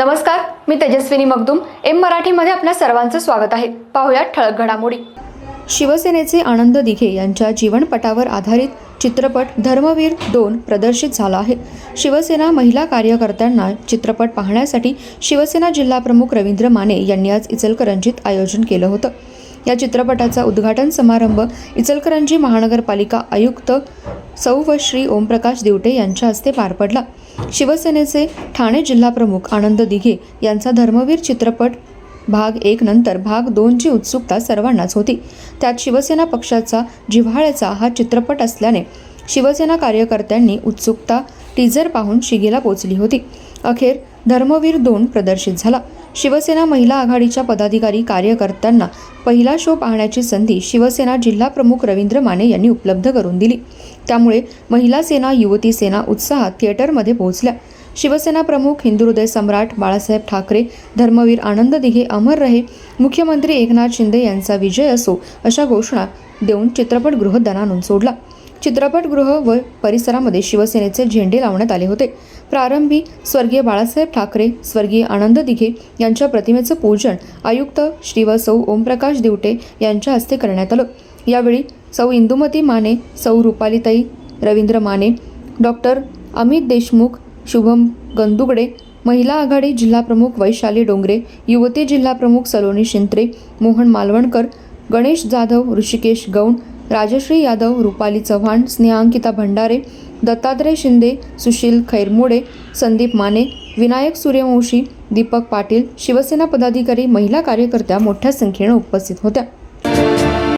नमस्कार मी तेजस्विनी मगदुम. एम मराठीमध्ये आपल्या सर्वांचं स्वागत आहे. पाहुयात ठळक घडामोडी. शिवसेनेचे आनंद दिघे यांच्या जीवनपटावर आधारित चित्रपट धर्मवीर दोन प्रदर्शित झाला आहे. शिवसेना महिला कार्यकर्त्यांना चित्रपट पाहण्यासाठी शिवसेना जिल्हाप्रमुख रवींद्र माने यांनी आज इचलकरंजीत आयोजन केलं होतं. या चित्रपटाचा उद्घाटन समारंभ इचलकरंजी महानगरपालिका आयुक्त सौ व श्री ओमप्रकाश दिवटे यांच्या हस्ते पार पडला. शिवसेनेचे ठाणे जिल्हाप्रमुख आनंद दिघे यांचा धर्मवीर चित्रपट भाग एक नंतर भाग दोनची उत्सुकता सर्वांनाच होती. त्यात शिवसेना पक्षाचा जिव्हाळ्याचा हा चित्रपट असल्याने शिवसेना कार्यकर्त्यांनी उत्सुकता टीझर पाहून शिगेला पोचली होती. अखेर धर्मवीर दोन प्रदर्शित झाला. शिवसेना महिला आघाडीच्या पदाधिकारी कार्यकर्त्यांना पहिला शो पाहण्याची संधी शिवसेना जिल्हा प्रमुख रवींद्र माने यांनी उपलब्ध करून दिली. त्यामुळे महिला सेना युवती सेना उत्साहात थिएटरमध्ये पोहोचल्या. शिवसेना प्रमुख हिंदुहृदय सम्राट बाळासाहेब ठाकरे धर्मवीर आनंद दिघे अमर रहे मुख्यमंत्री एकनाथ शिंदे यांचा विजय असो अशा घोषणा देऊन चित्रपटगृह दणानून सोडला. चित्रपटगृह व परिसरामध्ये शिवसेनेचे झेंडे लावण्यात आले होते. प्रारंभी स्वर्गीय बाळासाहेब ठाकरे स्वर्गीय आनंद दिघे यांच्या प्रतिमेचं पूजन आयुक्त श्री व सौ ओमप्रकाश दिवटे यांच्या हस्ते करण्यात आलं. यावेळी सौ इंदुमती माने सौ रुपालीताई रवींद्र माने डॉक्टर अमित देशमुख शुभम गंदुगडे महिला आघाडी जिल्हाप्रमुख वैशाली डोंगरे युवती जिल्हाप्रमुख सलोनी शिंत्रे मोहन मालवणकर गणेश जाधव ऋषिकेश गौण राजश्री यादव रुपाली चव्हाण स्नेहांकिता भंडारे दत्तात्रय शिंदे सुशील खैरमोडे संदीप माने विनायक सूर्यवंशी दीपक पाटील शिवसेना पदाधिकारी महिला कार्यकर्त्या मोठ्या संख्येनं उपस्थित होत्या.